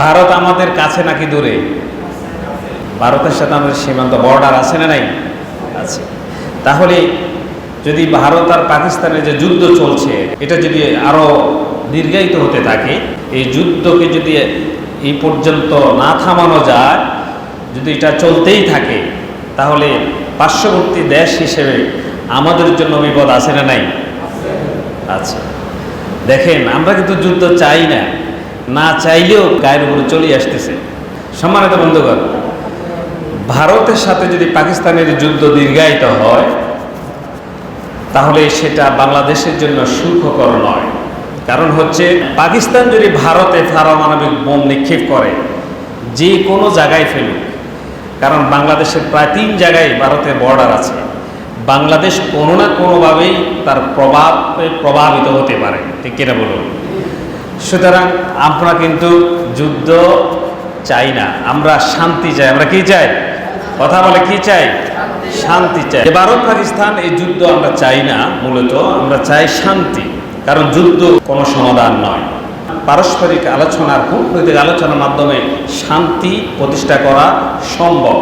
ভারত আমাদের কাছে নাকি দূরে? ভারতের সাথে আমাদের সীমান্ত বর্ডার আছে না নাই? আছে। তাহলে যদি ভারত আর পাকিস্তানের যে যুদ্ধ চলছে, এটা যদি আরও দীর্ঘায়িত হতে থাকে, এই যুদ্ধকে যদি এই পর্যন্ত না থামানো যায়, যদি এটা চলতেই থাকে, তাহলে পার্শ্ববর্তী দেশ হিসেবে আমাদের জন্য বিপদ আছে না নাই? আছে। দেখেন, আমরা কিন্তু যুদ্ধ চাই না। না চাইলেও গায়ের উপরে চলে আসতেছে। সম্মানিত বন্ধুগণ, ভারতের সাথে যদি পাকিস্তানের যুদ্ধ দীর্ঘায়িত হয়, তাহলে সেটা বাংলাদেশের জন্য সুখকর নয়। কারণ হচ্ছে, পাকিস্তান যদি ভারতে পারমাণবিক বোম নিক্ষেপ করে, যে কোনো জায়গায় ফেলুক, কারণ বাংলাদেশের প্রায় তিন জায়গায় ভারতের বর্ডার আছে। বাংলাদেশ কোনো না কোনোভাবেই তার প্রভাবে, প্রভাবিত হতে পারে। ঠিক কিনা বলুন? সুতরাং আমরা কিন্তু যুদ্ধ চাই না, আমরা শান্তি চাই। আমরা কি চাই? কথা বলে কি চাই? শান্তি চাই। ভারত পাকিস্তান এই যুদ্ধ আমরা চাই না, মূলত আমরা চাই শান্তি, কারণ যুদ্ধ কোনো সমাধান নয়। পারস্পরিক আলোচনার কূটনৈতিক আলোচনার মাধ্যমে শান্তি প্রতিষ্ঠা করা সম্ভব।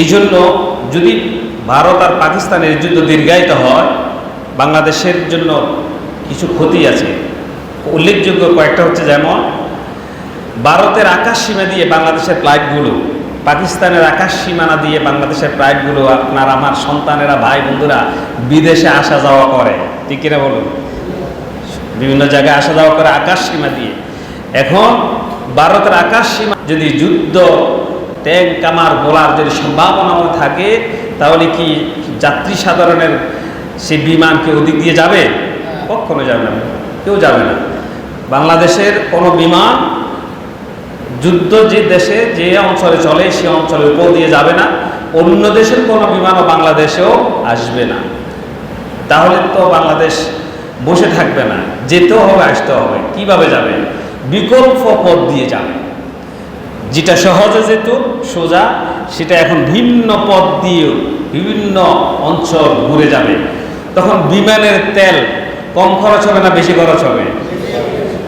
এই জন্য যদি ভারত আর পাকিস্তানের যুদ্ধ দীর্ঘায়িত হয়, বাংলাদেশের জন্য কিছু ক্ষতি আছে। উল্লেখযোগ্য কয়েকটা হচ্ছে যেমন, ভারতের আকাশ সীমা দিয়ে বাংলাদেশের ফ্লাইটগুলো, পাকিস্তানের আকাশ সীমানা দিয়ে বাংলাদেশের ফ্লাইটগুলো আপনার আমার সন্তানেরা, ভাই বন্ধুরা বিদেশে আসা যাওয়া করে। ঠিক কিনা বলুন? বিভিন্ন জায়গায় আসা যাওয়া করে আকাশ সীমা দিয়ে। এখন ভারতের আকাশ সীমা যদি যুদ্ধ, ট্যাঙ্ক, কামার গোলার যদি সম্ভাবনাও থাকে, তাহলে কি যাত্রী সাধারণের সে বিমান কি ওদিক দিয়ে যাবে? কখনো যাবে না। কেউ যাবে না। বাংলাদেশের কোনো বিমান যুদ্ধ যে দেশে যে অঞ্চলে চলে, সে অঞ্চলের উপর দিয়ে যাবে না। অন্য দেশের কোনো বিমানও বাংলাদেশেও আসবে না। তাহলে তো বাংলাদেশ বসে থাকবে না। যেতেও হবে আসতে হবে। কীভাবে যাবে? বিকল্প পথ দিয়ে যাবে। যেটা সহজে যেত, সোজা, সেটা এখন ভিন্ন পথ দিয়ে বিভিন্ন অঞ্চল ঘুরে যাবে। তখন বিমানের তেল কম খরচ হবে না, বেশি খরচ হবে?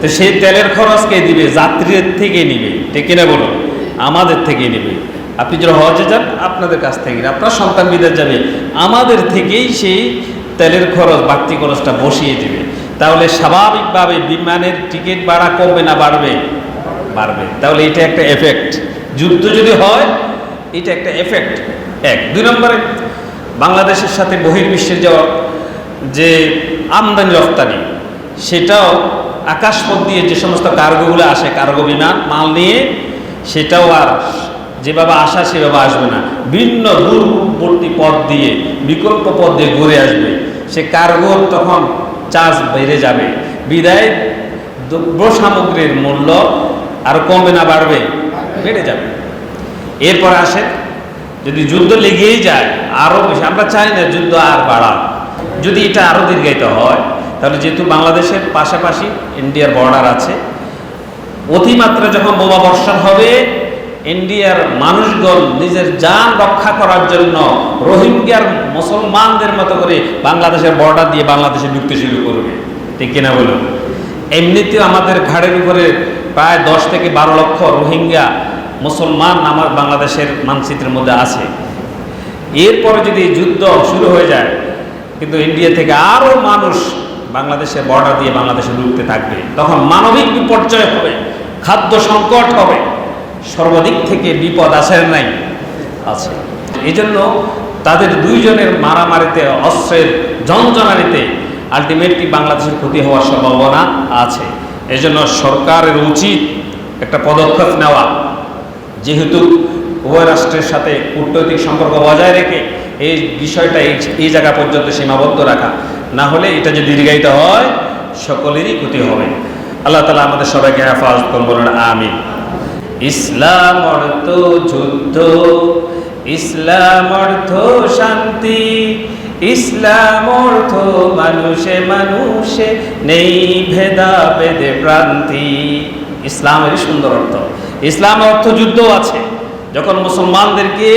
তো সেই তেলের খরচ কে দিবে? যাত্রীদের থেকে নিবে। ঠিক কিনা বলুন? আমাদের থেকে নিবে। আপনি যারা হজে যান, আপনাদের কাছ থেকে। আপনার সন্তান বিদেশ যাবে। আমাদের থেকেই সেই তেলের খরচ, বাড়তি খরচটা বসিয়ে দিবে। তাহলে স্বাভাবিকভাবে বিমানের টিকিট ভাড়া কমবে না বাড়বে? বাড়বে। তাহলে এটা একটা এফেক্ট যুদ্ধ যদি হয়, এটা একটা এফেক্ট এক। দুই নম্বরে, বাংলাদেশের সাথে বহির্বিশ্বের যাওয়া যে আমদানি রপ্তানি সেটাও আকাশপথ দিয়ে যে সমস্ত কার্গোগুলো আসে, কার্গো বিমান, মাল নিয়ে, সেটাও আর যেভাবে আসা সেভাবে আসবে না। ভিন্ন দূরবর্তী পথ দিয়ে, বিকল্প পথ দিয়ে ঘুরে আসবে। সে কার্গোর তখন চার্জ বেড়ে যাবে। বিদায় দ্রব্য সামগ্রীর মূল্য আর কমবে না, বাড়বে? বেড়ে যাবে। এরপর আসে, যদি যুদ্ধ লেগেই যায় আরও বেশি। আমরা চাই না যুদ্ধ আর বাড়ান যদি এটা আরও দীর্ঘায়িত হয় তাহলে যেহেতু বাংলাদেশের পাশাপাশি ইন্ডিয়ার বর্ডার আছে, অতিমাত্রা যখন বোমা বর্ষণ হবে ইন্ডিয়ার মানুষগণ নিজের যান রক্ষা করার জন্য রোহিঙ্গার মুসলমানদের মতো করে বাংলাদেশের বর্ডার দিয়ে বাংলাদেশে ঢুকতে শুরু করবে। ঠিক কিনা বলুন? এমনিতেও আমাদের ঘাড়ের উপরে প্রায় দশ থেকে বারো লক্ষ রোহিঙ্গা মুসলমান আমার বাংলাদেশের মানচিত্রের মধ্যে আছে। এরপরে যদি যুদ্ধ শুরু হয়ে যায়, কিন্তু ইন্ডিয়া থেকে আরও মানুষ বাংলাদেশের বর্ডার দিয়ে বাংলাদেশে ঢুকতে থাকবে। তখন মানবিক বিপর্যয় হবে, খাদ্য সংকট হবে। সর্বাধিক থেকে বিপদ আসে নাই, আছে। এই জন্য তাদের দুইজনের মারামারিতে, অস্ত্রের যন্ত্রণানিতে আলটিমেটলি বাংলাদেশের ক্ষতি হওয়ার সম্ভাবনা আছে। এজন্য সরকারের উচিত একটা পদক্ষেপ নেওয়া। যেহেতু উভয় রাষ্ট্রের সাথে কূটনৈতিক সম্পর্ক বজায় রেখে এই বিষয়টা এই জায়গা পর্যন্ত সীমাবদ্ধ রাখা। না হলে এটা যদি দীর্ঘায়িত হয়, সকলেরই ক্ষতি হবে। আল্লাহ তালা আমাদের সবাইকে হেফাজত করুন, বলুন, আমিন। ইসলাম অর্থ যুদ্ধ, ইসলাম অর্থ শান্তি, ইসলাম অর্থ মানুষে মানুষে, নেই ভেদা ভেদে প্রান্তি ইসলামের সুন্দর অর্থ। ইসলাম অর্থ যুদ্ধ আছে। যখন মুসলমানদেরকে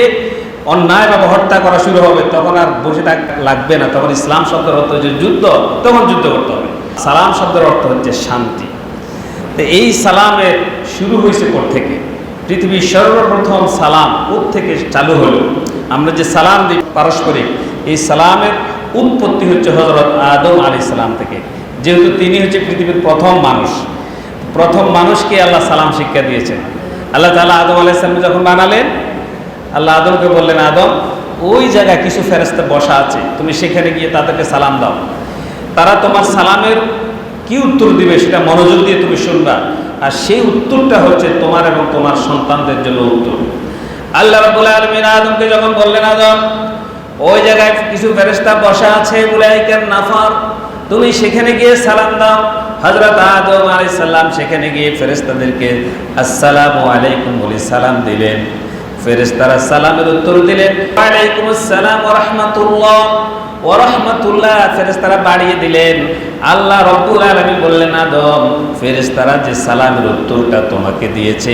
অন্যায়ভাবে হত্যা করা শুরু হবে, তখন আর বসে থাক লাগবে না। তখন ইসলাম শব্দের অর্থ হচ্ছে যুদ্ধ, তখন যুদ্ধ করতে হবে। সালাম শব্দের অর্থ হচ্ছে শান্তি। তো এই সালামের শুরু হয়েছে কোর থেকে? পৃথিবীর সর্বপ্রথম সালাম কোর থেকে চালু হলো? আমরা যে সালাম দিই পারস্পরিক, এই সালামের উৎপত্তি হচ্ছে হজরত আদম আলী সালাম থেকে। যেহেতু তিনি হচ্ছে পৃথিবীর প্রথম মানুষ, প্রথম মানুষকে আল্লাহ সালাম শিক্ষা দিয়েছেন। আল্লাহ তালা আদম আলাইসালাম যখন বানালেন আল্লাহ আদমকে বললেন, আদম, ওই জায়গায় কিছু ফেরস্তা বসা আছে, তুমি সেখানে গিয়ে তাদেরকে সালাম দাও। তারা তোমার সালামের কি উত্তর দিবে সেটা মনোযোগ দিয়ে তুমি শুনবা। আর সেই উত্তরটা হচ্ছে তোমার এবং তোমার সন্তানদের জন্য উত্তর। আল্লাহ রাবুল আলমিন আদমকে যখন বললেন, আদম, ওই জায়গায় কিছু ফেরেস্তা বসা আছে উলাইকার নাফার, তুমি সেখানে গিয়ে সালাম দাও। হজরত আদম আলাই সাল্লাম সেখানে গিয়ে ফেরেস্তাদেরকে আসসালামু আলাইকুম বলে সালাম দিলেন। ফেরেস্তারা সালামের উত্তর দিলেন ওয়ালাইকুম আসসালাম ওয়া রাহমাতুল্লাহ ওয়া রাহমাতুল্লাহ ফেরেশতারা বাড়িয়ে দিলেন। আল্লাহ রব্বুল আলামিন বললেন, আদম, ফেরেশতারা যে সালামের উত্তরটা তোমাকে দিয়েছে,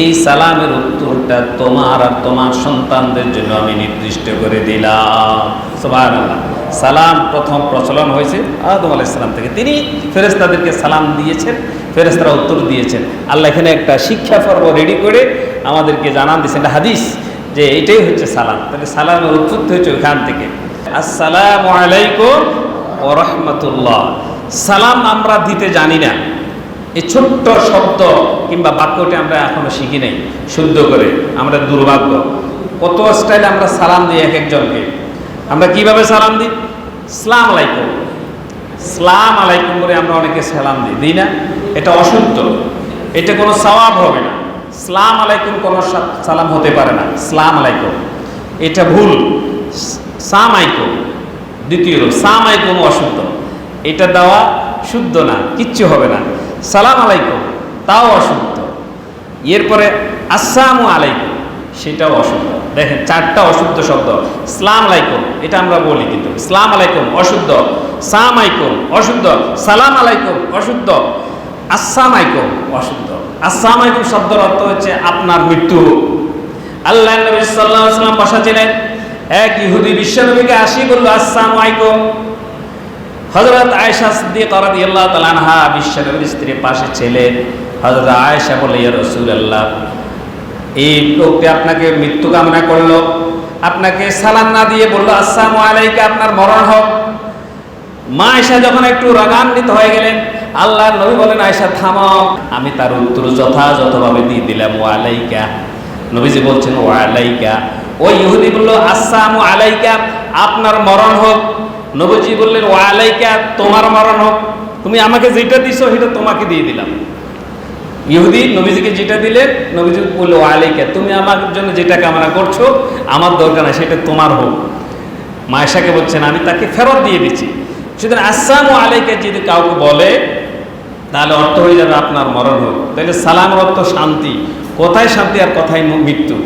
এই সালামের উত্তরটা তোমার আর তোমার সন্তানদের জন্য আমি নির্দিষ্ট করে দিলাম। সুবহানাল্লাহ। সালাম প্রথম প্রচলন হয়েছে আদম সালাম থেকে। তিনি ফেরেশতাদেরকে সালাম দিয়েছেন, ফেরেশতারা উত্তর দিয়েছেন। আল্লাহ এখানে একটা শিক্ষা পর্ব রেডি করে আমাদেরকে জানান দিয়েছেন একটা হাদিস যে এইটাই হচ্ছে সালাম। তাহলে সালামের উৎপত্তি হচ্ছে ওখান থেকে। আসসালামু আলাইকুম ও রহমতুল্লাহ। সালাম আমরা দিতে জানি না। এই ছোট্ট শব্দ কিংবা বাক্যটি আমরা এখনও শিখি নাই, শুদ্ধ করে। আমরা দুর্ভাগ্য। কত স্টাইলে আমরা সালাম দিই এক একজনকে। আমরা কীভাবে সালাম দিই? সালাম আলাইকুম। সালাম আলাইকুম করে আমরা অনেকে সালাম দিই দিই না? এটা অশুদ্ধ। এটা কোনো সওয়াব হবে না। সালাম আলাইকুম কোনো সালাম হতে পারে না। সালাম আলাইকুম। এটা ভুল। সামাইকুম দ্বিতীয় রূপ সামাইকুম অশুদ্ধ। এটা দেওয়া শুদ্ধ না, কিচ্ছু হবে না। সালাম আলাইকুম, তাও অশুদ্ধ। এরপরে আসসালামু আলাইকুম, সেটাও অশুদ্ধ। দেখেন, চারটা অশুদ্ধ শব্দ। সালাম আলাইকুম, এটা আমরা বলি কিন্তু। সালাম আলাইকুম, অশুদ্ধ। সাম আইকুম, অশুদ্ধ। সালাম আলাইকুম, অশুদ্ধ। আসসাম আইকুম, অশুদ্ধ। আসসাম আইকুম শব্দের অর্থ হচ্ছে আপনার মৃত্যু। আল্লাহ নবী সাল্লাল্লাহু ওয়াসাল্লাম বসা ছিলেন এক ইহুদি বিশ্বনবীকে আসি বলল, আসসালামু আলাইকুম। হযরত আয়েশা সিদ্দিকা রাদিয়াল্লাহু তাআলা আনহা বিশ্বনবীর স্ত্রীর পাশে ছিলেন। হযরত আয়েশা বলে ইয়া রাসূলুল্লাহ, এই লোকটি আপনাকে মৃত্যু কামনা করল। আপনাকে সালাম না দিয়ে বলল, আসসালামু আলাইকা, আপনার মরণ হোক। মা আয়েশা যখন একটু রাগান্বিত হয়ে গেলেন আল্লাহ নবী বলেন, আয়েশা থামাও আমি তার উত্তর যথাযথভাবে দিয়ে দিলাম ও আলাইকা নবীজি বলছেন ও আলাইকা ওই ইহুদি বলল, আসসালামু আলাইকা, আপনার মরণ হোক। নবীজি বললেন ও আলাইকা তোমার মরণ হোক। তুমি আমাকে যেটা দিছো, সেটা তোমাকে দিয়ে দিলাম। ইহুদি নবীজিকে যেটা দিলেন নবীজি বলল আলাইকা তুমি আমার জন্য যেটা কামনা করছ, আমার দরকার না সেটা তোমার হোক। মায়েশাকে বলছেন, আমি তাকে ফেরত দিয়ে দিচ্ছি। সুতরাং আসসালামু আলাইকা, যদি কাউকে বলে তাহলে অর্থ হয়ে যাবে আপনার মরণ হোক। তাহলে সালামের অর্থ শান্তি। কোথায় শান্তি আর কোথায় মৃত্যু?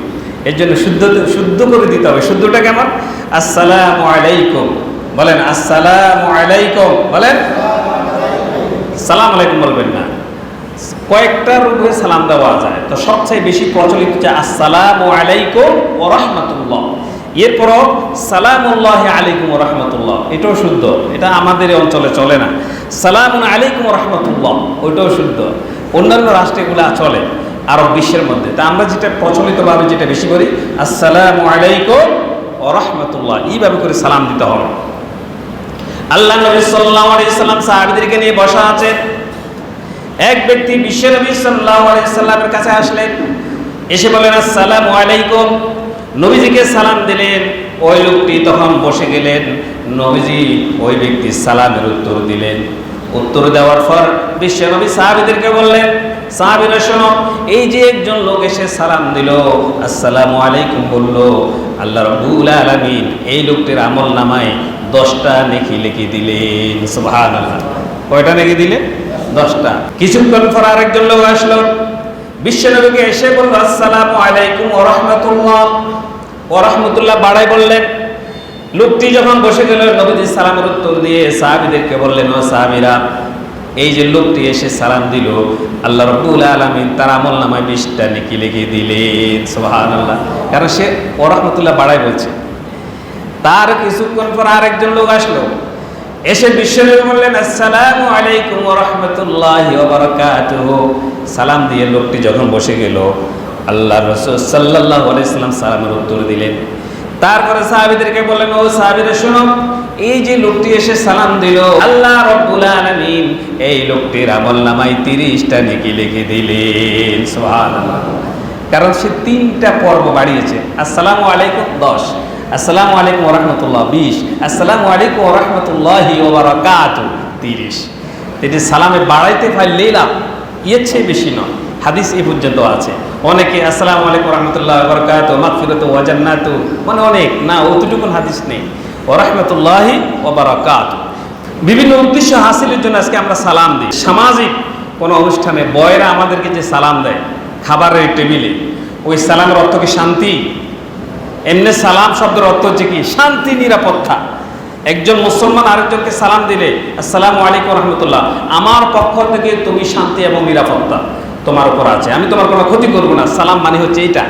এর জন্য শুদ্ধ শুদ্ধ করে দিতে হবে। শুদ্ধটা কেমন? আসসালামু আলাইকুম। বলেন, আসসালামু আলাইকুম। বলেন, সালাম আলাইকুম বলবেন না। কয়েকটা রূপে সালাম দেওয়া যায়। তো সবচেয়ে বেশি প্রচলিত আসসালামু আলাইকুম ও রহমতুল্লাহ। এরপরও সালামুল্লাহ আলাইকুম রহমতুল্লাহ। এটাও শুদ্ধ। এটা আমাদের অঞ্চলে চলে না। সালামুন আলাইকুম রহমতুল্লাহ। ওইটাও শুদ্ধ। অন্যান্য রাষ্ট্রগুলো চলে আরব বিশ্বের মধ্যে। তা আমরা যেটা প্রচলিতভাবে যেটা বেশি করি, আসসালামু আলাইকুম রহমতুল্লাহ। এইভাবে করে সালাম দিতে হবে। আল্লাহ নবী সাল্লাল্লাহু আলাইহি সাল্লাম সাহাবীদেরকে নিয়ে বসা আছেন এক ব্যক্তি বিশ্বনবী সাল্লাল্লাহু আলাইহি সাল্লামের কাছে আসলেন। এসে বলেন আসসালামু আলাইকুম। নবীজিকে সালাম দিলেন, ওই লোকটি তখন বসে গেলেন। নবীজি ওই ব্যক্তির সালামের উত্তর দিলেন। উত্তর দেওয়ার পর বিশ্বনবী সাহাবীদেরকে বললেন, সাহাবীরা, শোনো, এই যে একজন লোক এসে সালাম দিল, আসসালামু আলাইকুম বলল, আল্লাহ রব্বুল আলামিন এই লোকটির আমল নামায় দশটা নেকি লিখে দিলেন, সুবহানাল্লাহ। কয়টা নেকি দিলেন? দশটা। কিছুক্ষণ পর আরেকজন লোক আসলো বিশ্বনবীকে এসে বলল, আসসালামু আলাইকুম ও রহমতুল্লাহ। ও রহমতুল্লাহ বাড়াই বললেন, লোকটি যখন বসে গেল, নবীজি সালামের উত্তর দিয়ে সাহাবিদেরকে বললেন, ও সাহাবিরা, এই যে লোকটি এসে সালাম দিল, আল্লাহ রব্বুল আলমিন তার আমল নামায় বিশটা নেকি লিখে দিলেন। সোহান আল্লাহ কারণ সে ও রহমতুল্লাহ বাড়াই বলছে। তার কিছুক্ষণ পর আরেকজন লোক আসলো। এসে বিশ্বনবী বললেন, আসসালামু আলাইকুম রাহমাতুল্লাহি সালাম দিয়ে লোকটি যখন বসে গেল আল্লাহ রাসূল সাল্লাল্লাহু আলাইহি সাল্লাম সালামের উত্তর দিলেন। তারপরে সাহাবীদেরকে বললেন, ও সাহাবীরা, শুনো, এই যে লোকটি এসে সালাম দিল, আল্লাহ রব্বুল আলামিন এই লোকটির আমলনামায় 30টা নেকি লিখে দিলেন। সুবহানাল্লাহ। কারণ সে তিনটা পর্ব বাড়িয়েছে। আসসালামু আলাইকুম, দশ। আসসালামু আলাইকুম ওরহমতুল্লাহ বিশ। আসসালামু আলাইকুম ওরহমতুল্লাহি ওবরাকাত তিরিশ। এটি সালামে বাড়াইতে পারলেই লাভ, ইয়ের চেয়ে বেশি নয়। হাদিস এই পর্যন্ত আছে। অনেকে আসসালামু আলাইকুম রহমতুল্লাহ বরকাত মাগফিরাত ওয়াজান্নাত মানে অনেক, না, অতটুকুন হাদিস নেই। ওরহমতুল্লাহি ওবরাকাত বিভিন্ন উদ্দেশ্য হাসিলের জন্য আজকে আমরা সালাম দিই। সামাজিক কোনো অনুষ্ঠানে বয়রা আমাদেরকে যে সালাম দেয়, খাবারের টেবিলে, ওই সালামের অর্থ কি শান্তি? এমনি সালাম শব্দের অর্থ হচ্ছে কি? শান্তি, নিরাপত্তা। একজন মুসলমান আরেকজনকে সালাম দিলে, আসসালামু আলাইকুম রহমতুল্লাহ, আমার পক্ষ থেকে তুমি শান্তি এবং নিরাপত্তা তোমার উপর আছে। আমি তোমার কোনো ক্ষতি করব না। সালাম মানে হচ্ছে এইটা।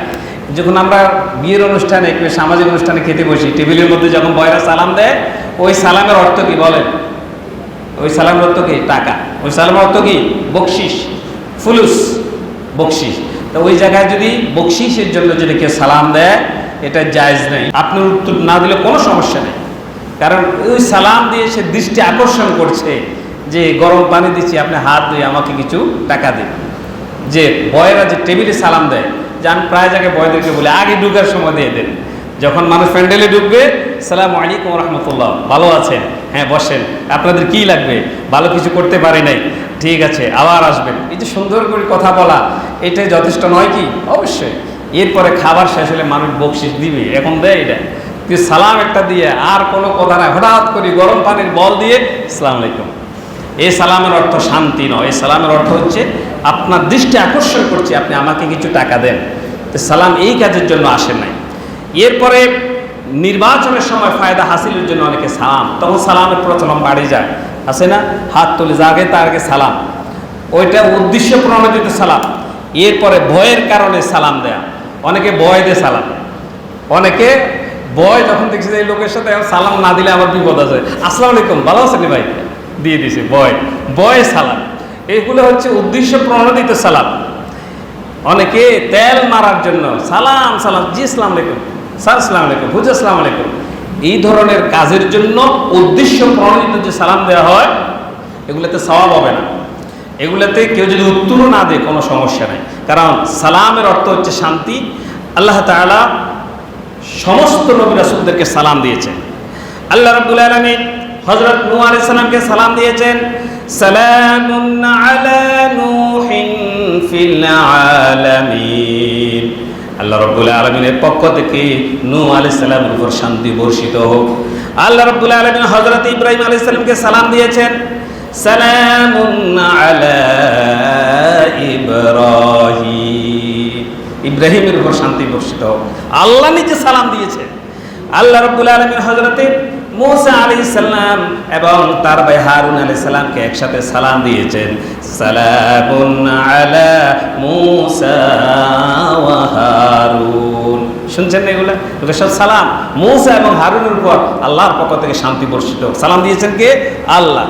যখন আমরা বিয়ের অনুষ্ঠানে সামাজিক অনুষ্ঠানে খেতে বসি, টেবিলের মধ্যে যখন বয়রা সালাম দেয়, ওই সালামের অর্থ কি বলেন? ওই সালামের অর্থ কি? টাকা। ওই সালামের অর্থ কি? বকশিস। ফুলুস। বকশিস। তো ওই জায়গায় যদি বকশিসের জন্য যদি কেউ সালাম দেয় এটা জায়েজ নেই। আপনি উত্তর না দিলে কোনো সমস্যা নেই। কারণ ওই সালাম দিয়ে সে দৃষ্টি আকর্ষণ করছে যে গরম পানি দিচ্ছি, আপনি হাত দিয়ে আমাকে কিছু টাকা দিন। যে বয়েরা যে টেবিলে সালাম দেয়, যে আমি প্রায় জায়গায় বয়দেরকে বলি, আগে ঢুকার সময় দিয়ে দেন। যখন মানুষ প্যান্ডেলে ঢুকবে, সালাম আলাইকুম রহমতুল্লাহ ভালো আছেন? হ্যাঁ বসেন। আপনাদের কি লাগবে? ভালো কিছু করতে পারি নাই। ঠিক আছে, আবার আসবেন। এই যে সুন্দর করে কথা বলা এটাই যথেষ্ট নয় কি? অবশ্যই। এরপরে খাবার শেষ হলে মানুষ বকশিস দিবে। এখন দেয় এটা। তুই সালাম একটা দিয়ে আর কোনো কথা নাই হঠাৎ করে গরম পানির বল দিয়ে, সালাম আলাইকুম। এই সালামের অর্থ শান্তি নয়। এই সালামের অর্থ হচ্ছে আপনার দৃষ্টি আকর্ষণ করছে, আপনি আমাকে কিছু টাকা দেন। তো সালাম এই কাজের জন্য আসে নাই। এরপরে নির্বাচনের সময় ফায়দা হাসিলের জন্য অনেকে সালাম। তখন সালামের প্রচলন বাড়ি যায়। আছে না? হাত তুলে যাগে তার আগে সালাম। ওইটা উদ্দেশ্য প্রণোদিত সালাম। এরপরে ভয়ের কারণে সালাম দেয়া। অনেকে ভয় দে সালাম। অনেকে বয় যখন দেখছে যে লোকের সাথে সালাম না দিলে আমার বিপদ আছে। আসসালামু আলাইকুম, ভালো আছেন ভাই? দিয়ে দিছে, ভয়। ভয় সালাম। এগুলো হচ্ছে উদ্দেশ্য প্রণোদিত সালাম। অনেকে তেল মারার জন্য সালাম সালাম, জি, আসসালাম আলাইকুম, স্যার, আসসালাম আলাইকুম হুজ আসসালাম আলাইকুম। এই ধরনের কাজের জন্য উদ্দেশ্য প্রণোদিত যে সালাম দেওয়া হয়, এগুলোতে সওয়াব হবে না। এগুলোতে কেউ যদি উত্তরও না দেয়, কোনো সমস্যা নাই। কারণ সালামের অর্থ হচ্ছে শান্তি। আল্লাহ তাআলা সমস্ত নবী রাসূলদেরকে সালাম দিয়েছেন। আল্লাহ রাব্বুল আলামিন হজরত নু আলাইহিস সালামকে সালাম দিয়েছেন, সালামুন আলা আল্লাহ রাব্বুল আলমিনের পক্ষ থেকে নু আলাইহিস সালামের উপর শান্তি বর্ষিত হোক। আল্লাহ রাব্বুল আলমিন হজরত ইব্রাহিম আলাইহিস সালামকে সালাম দিয়েছেন সালামুন আলা ইব্রাহিম। ইব্রাহিমের উপর শান্তি বর্ষিত আল্লাহ নিজে সালাম দিয়েছে। আল্লাহ রব্বুল আলমীর হজরতে মুসা আলী সাল্লাম এবং তার ভাই হারুন আলী সাল্লামকে একসাথে সালাম দিয়েছেন। সালামুন আলা মুসা ওয়া হারুন। শুনছেন না এগুলা? সব সালাম। মুসা এবং হারুনের উপর আল্লাহর পক্ষ থেকে শান্তি বর্ষিত সালাম দিয়েছেন কে? আল্লাহ।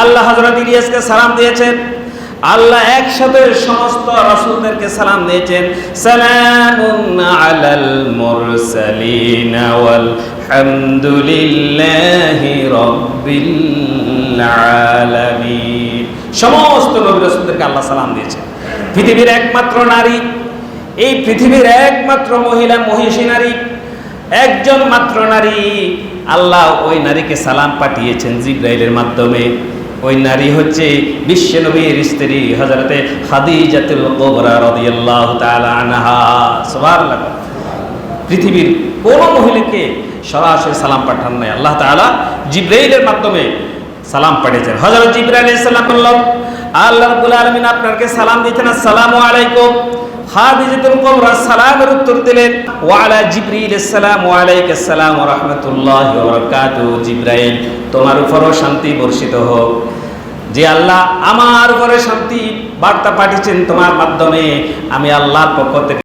আল্লাহ হজরত ইলিয়াসকে সালাম দিয়েছেন। আল্লাহ একসাথে সমস্ত রাসূলদেরকে সালাম দিয়েছেন। সালামুন আলাল মুরসালিন ওয়াল হামদুলিল্লাহি রাব্বিল আলামিন। সমস্ত নবী রাসূলদেরকে আল্লাহ সালাম দিয়েছেন। পৃথিবীর একমাত্র নারী। এই পৃথিবীর একমাত্র মহিলা, মহিষী নারী, একজন মাত্র নারী। আল্লাহ ওই নারীকে সালাম পাঠিয়েছেন জিব্রাইলের মাধ্যমে। ওই নারী হচ্ছে বিশ্ব নবীর স্ত্রী হজরতে খাদিজাতুল কুবরা রাদিয়াল্লাহু তাআলা আনহা। পৃথিবীর কোন মহিলাকে সরাসরি সালাম পাঠান নাই। আল্লাহ তাআলা জিব্রাইলের মাধ্যমে সালাম পাঠিয়েছেন। হযরত জিব্রাইল সালাম বললেন আল্লাহ রাব্বুল আপনাকে সালাম দিতেন আসসালামু আলাইকুম। কুবরা সালামের উত্তর দিলেন ওয়া আলা আসসালাম ওয়া রাহমাতুল্লাহি ওয়া তোমার উপরও শান্তি বর্ষিত হোক। যে আল্লাহ আমার উপরে শান্তি বার্তা পাঠিয়েছেন তোমার মাধ্যমে, আমি আল্লাহর পক্ষ থেকে